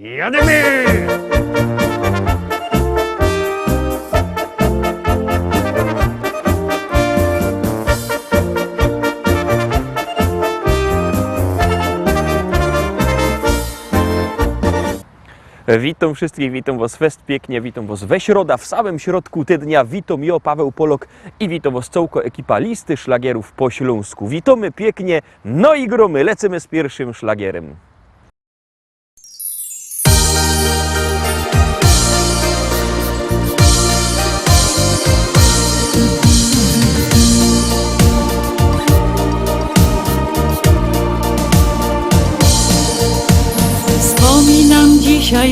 Jademy! Witam wszystkich, witam Was fest pięknie, witam Was we środa, w samym środku tygodnia. Witam ja, Paweł Polok i witam Was całko ekipa listy szlagierów po śląsku. Witamy pięknie, no i gromy, lecimy z pierwszym szlagierem.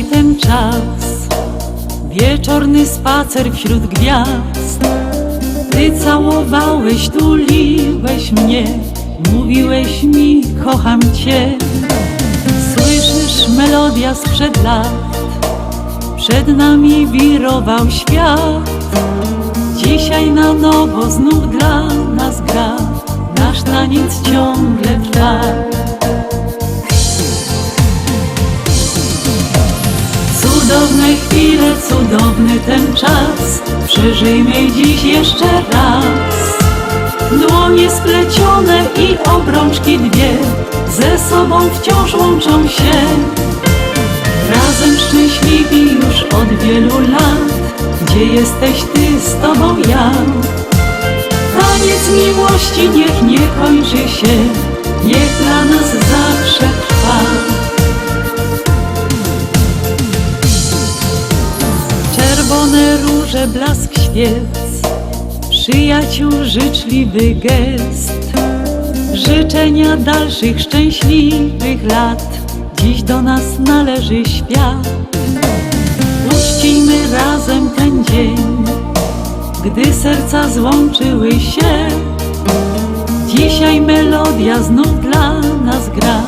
Ten czas. Wieczorny spacer wśród gwiazd. Ty całowałeś, tuliłeś mnie. Mówiłeś mi, kocham Cię. Słyszysz melodia sprzed lat. Przed nami wirował świat. Dzisiaj na nowo znów dla nas gra. Nasz taniec ciągle trwa Cudowne chwile, cudowny ten czas. Przeżyjmy dziś jeszcze raz. Dłonie splecione i obrączki dwie Ze sobą wciąż łączą się. Razem szczęśliwi już od wielu lat. Gdzie jesteś ty, z tobą ja? Taniec miłości niech nie kończy się Blask świec Przyjaciół życzliwy gest. Życzenia dalszych szczęśliwych lat Dziś do nas należy świat. Uczcijmy razem ten dzień Gdy serca złączyły się. Dzisiaj melodia znów dla nas gra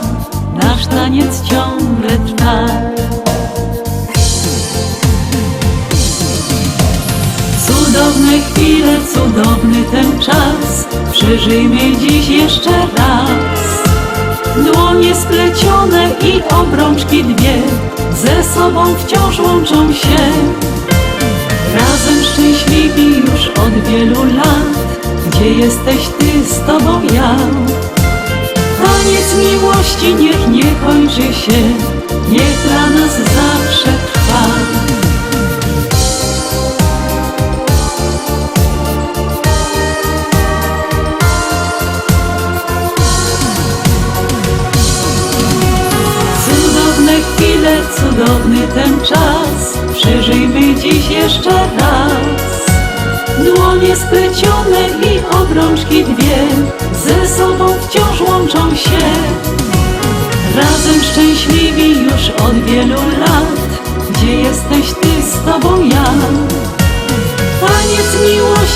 Nasz taniec ciągle trwa Cudowne chwile, cudowny ten czas. Przeżyjmy dziś jeszcze raz. Dłonie splecione i obrączki dwie Ze sobą wciąż łączą się. Razem szczęśliwi już od wielu lat. Gdzie jesteś ty, z tobą ja? Taniec miłości niech nie kończy się. Niech dla nas zawsze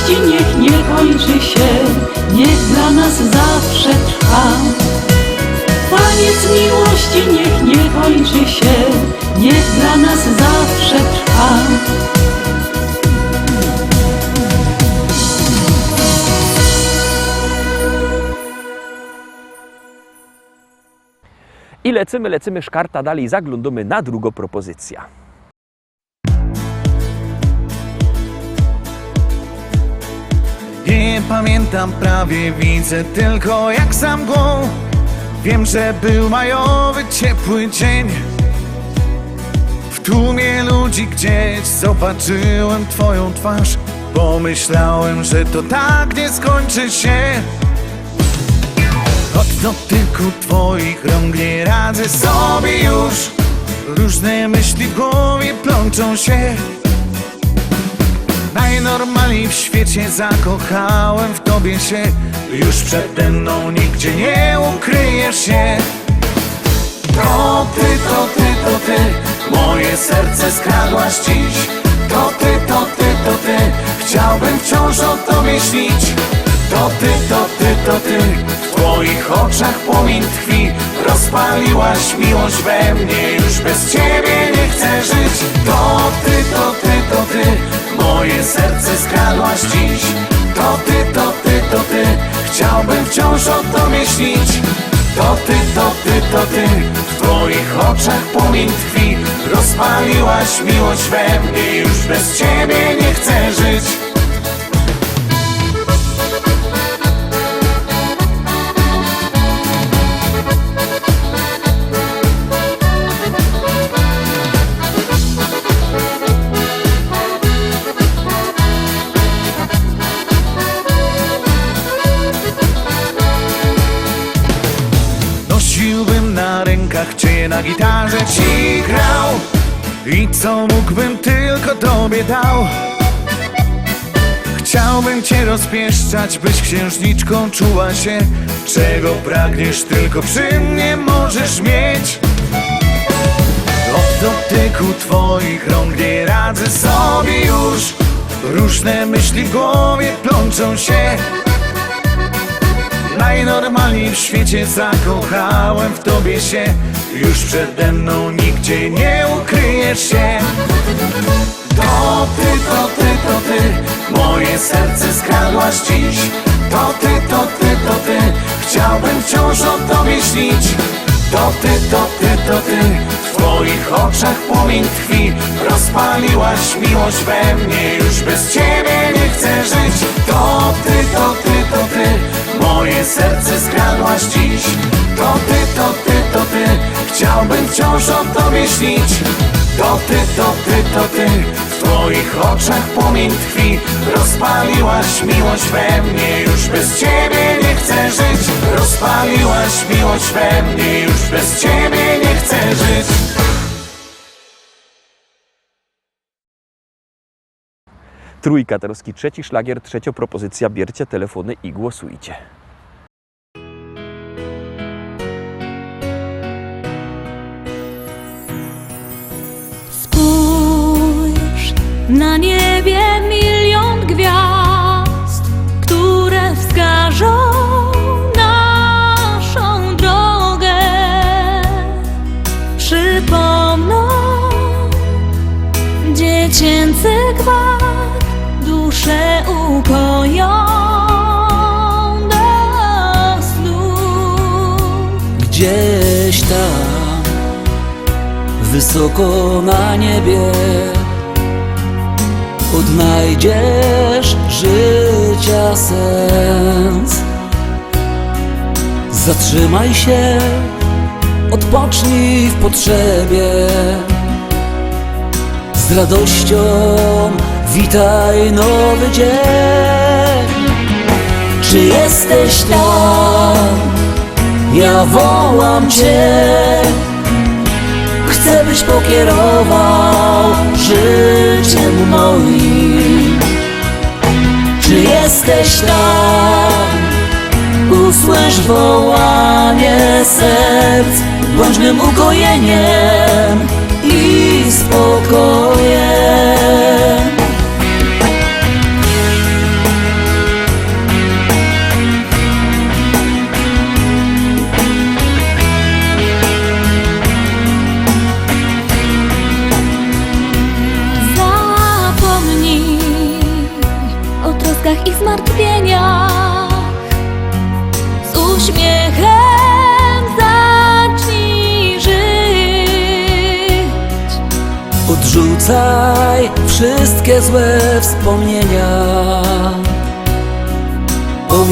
miłości niech nie kończy się Niech dla nas zawsze trwa Taniec miłości niech nie kończy się, niech dla nas zawsze trwa. I lecimy, lecimy szkarta dalej, zaglądamy na drugą propozycja. Nie pamiętam prawie, widzę tylko jak za mgłą Wiem, że był majowy, ciepły dzień. W tłumie ludzi gdzieś zobaczyłem twoją twarz. Pomyślałem, że to tak nie skończy się. Od dotyku twoich rąk nie radzę sobie już. Różne myśli w głowie plączą się Najnormalniej w świecie zakochałem w tobie się. Już przede mną nigdzie nie ukryjesz się. To ty, to ty, to ty. Moje serce skradłaś dziś. To ty, to ty, to ty. Chciałbym wciąż o tobie śnić. To ty, to ty, to ty. W twoich oczach płomień tkwi. Rozpaliłaś miłość we mnie. Już bez ciebie nie chcę żyć. To ty, to ty, to ty Moje serce skradłaś dziś. To ty, to ty, to ty. Chciałbym wciąż o tobie śnić To ty, to ty, to ty. W twoich oczach płomień tkwi. Rozpaliłaś miłość we mnie. Już bez ciebie nie chcę żyć tylko tobie dał. Chciałbym cię rozpieszczać, byś księżniczką czuła się. Czego pragniesz tylko przy mnie możesz mieć. Od dotyku twoich rąk nie radzę sobie już. Różne myśli w głowie plączą się Najnormalniej w świecie zakochałem w tobie się. Już przede mną nigdzie nie ukryjesz się. To ty, to ty, to ty. Moje serce skradłaś dziś. To ty, to ty, to ty. Chciałbym wciąż o tobie śnić. To ty, to ty, to ty. W twoich oczach płomień tkwi. Rozpaliłaś miłość we mnie. Już bez ciebie nie chcę żyć. To ty, to ty, to ty Moje serce skradłaś dziś To ty, to ty, to ty. Chciałbym wciąż o tobie śnić. To ty, to ty, to ty. W twoich oczach płomień tkwi. Rozpaliłaś miłość we mnie. Już bez ciebie nie chcę żyć. Rozpaliłaś miłość we mnie. Już bez ciebie nie chcę żyć Trójka, Tarowski, trzeci szlagier, trzecia propozycja. Bierzcie telefony i głosujcie. Spójrz na niebie milion gwiazd, które wskażą naszą drogę. Przypomną dziecięcy gwar, wysoko na niebie, odnajdziesz życia sens. Zatrzymaj się, odpocznij w potrzebie. Z radością witaj nowy dzień. Czy jesteś tam? Ja wołam Cię Chcę, byś pokierował życiem moim Czy jesteś tam? Usłysz wołanie serc Bądź mym ukojeniem i spokojem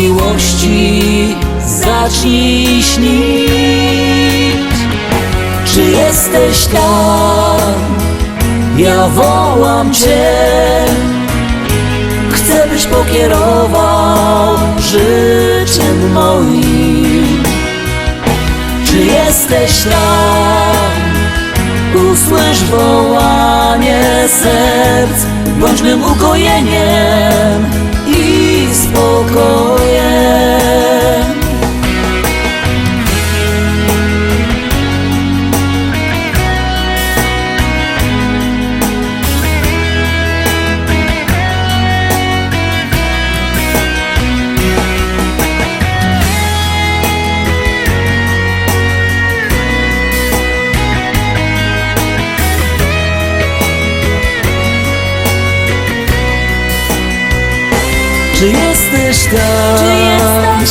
miłości zacznij śnić Czy jesteś tam? Ja wołam Cię Chcę, byś pokierował życiem moim Czy jesteś tam? Usłysz wołanie serc Bądź mym ukojeniem i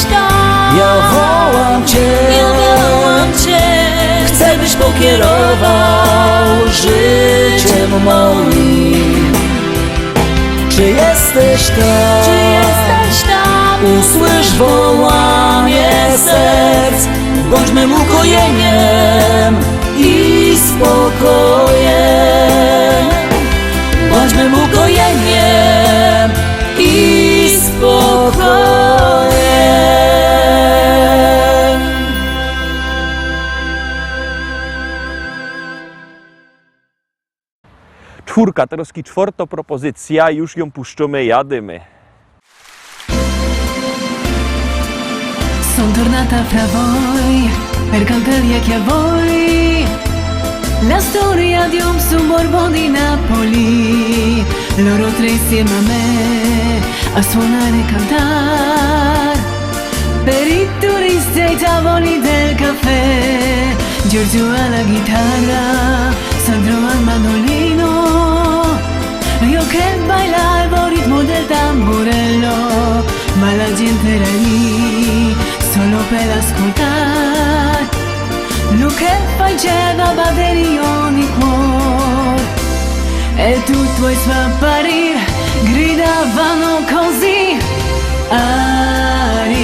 Tam Ja wołam Cię. Ja wołam Cię. Chcę byś pokierował życiem moim. Czy jesteś tam? Czy jesteś tam? Usłysz wołanie serc. Bądźmy ukojeniem i spokojem Czwórka, teraz czwarta propozycja, już ją puszczamy, jadymy. Son tornata fra voi per cantare che a voi la storia di un suburbo di Napoli. Loro tre insieme a me a suonare e cantare per i turisti ai tavoli del caffè. Giorgio alla chitarra, Sandro al mandolino. Io che bailavo al ritmo del tamburello, ma la gente era lì solo per ascoltare. Lui che faceva ogni cuore e tutto è sparire, gridavano così. Arriva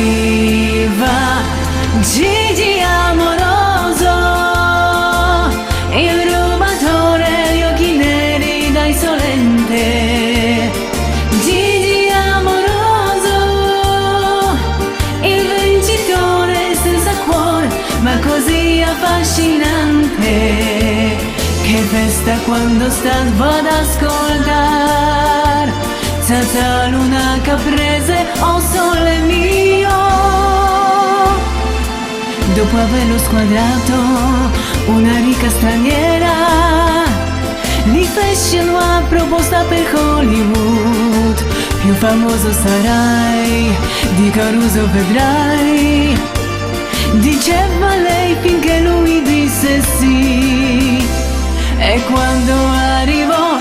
festa quando stavo ad ascoltare. Senza luna caprese, oh sole mio. Dopo averlo squadrato, una ricca straniera gli fece una proposta per Hollywood. Più famoso sarai, di Caruso vedrai. Diceva lei finché lui disse sì. E quando arrivò,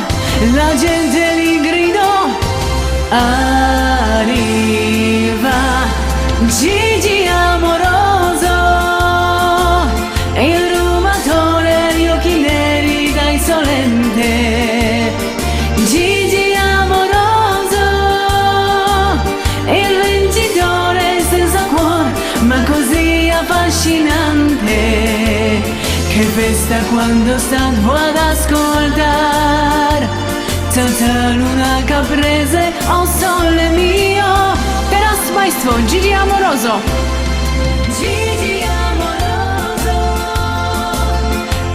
la gente gli gridò. Arriva Gigi festa quando stavo ad ascoltare Tanta luna caprese, o sole mio. Teraz Państwo, Gigi Amoroso. Gigi Amoroso.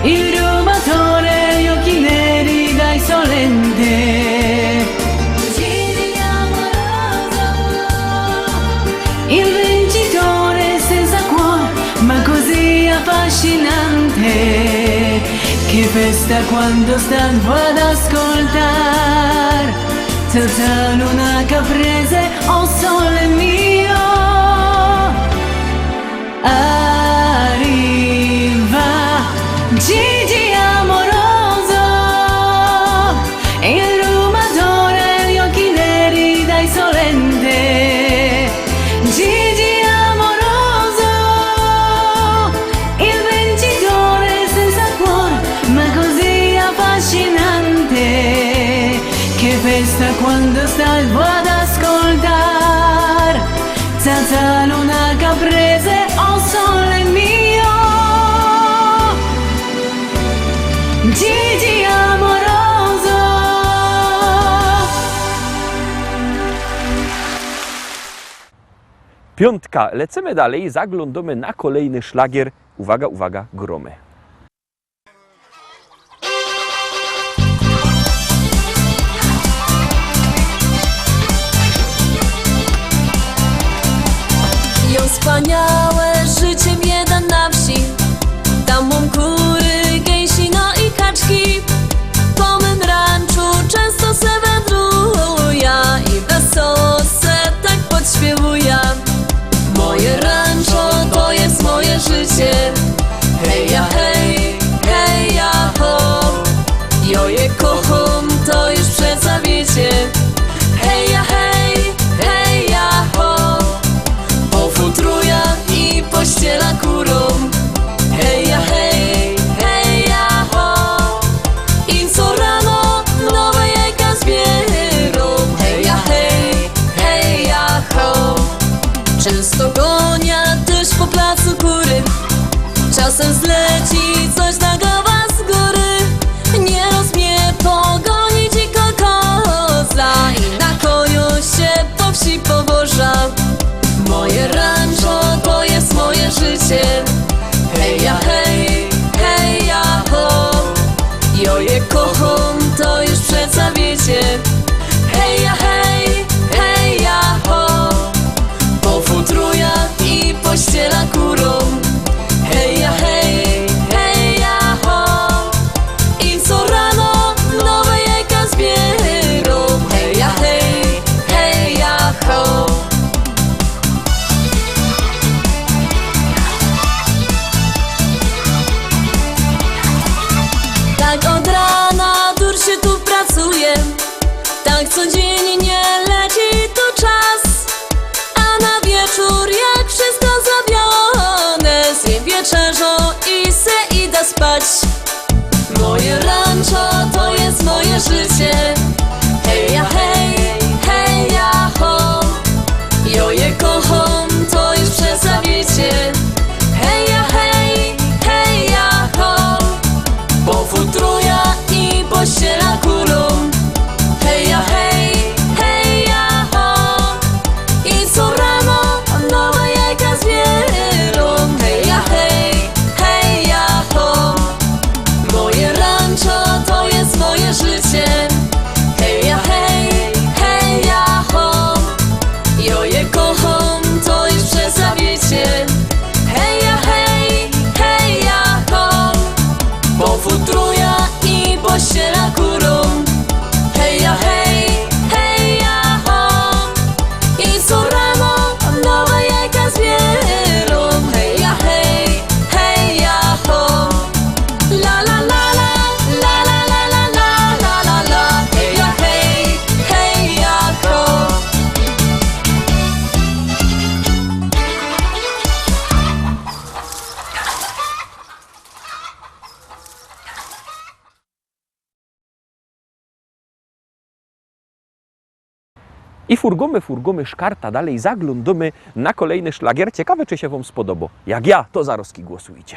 Il rubatore gli occhi neri da insolente Gigi Amoroso. Il vincitore senza cuore ma così affascinante festa quando stavo ad ascoltare senza luna caprese, oh sole Piątka, lecimy dalej, zaglądamy na kolejny szlagier. Uwaga, uwaga, gromy. Wspaniałe jak codziennie leci tu czas A na wieczór jak wszystko zabione Zje wieczerzą i se idę spać. Moje rancho to jest moje życie. I furgumy, furgumy, szkarta dalej, zaglądamy na kolejny szlagier. Ciekawe, czy się Wam spodoba. Jak ja, to za Roski głosujcie.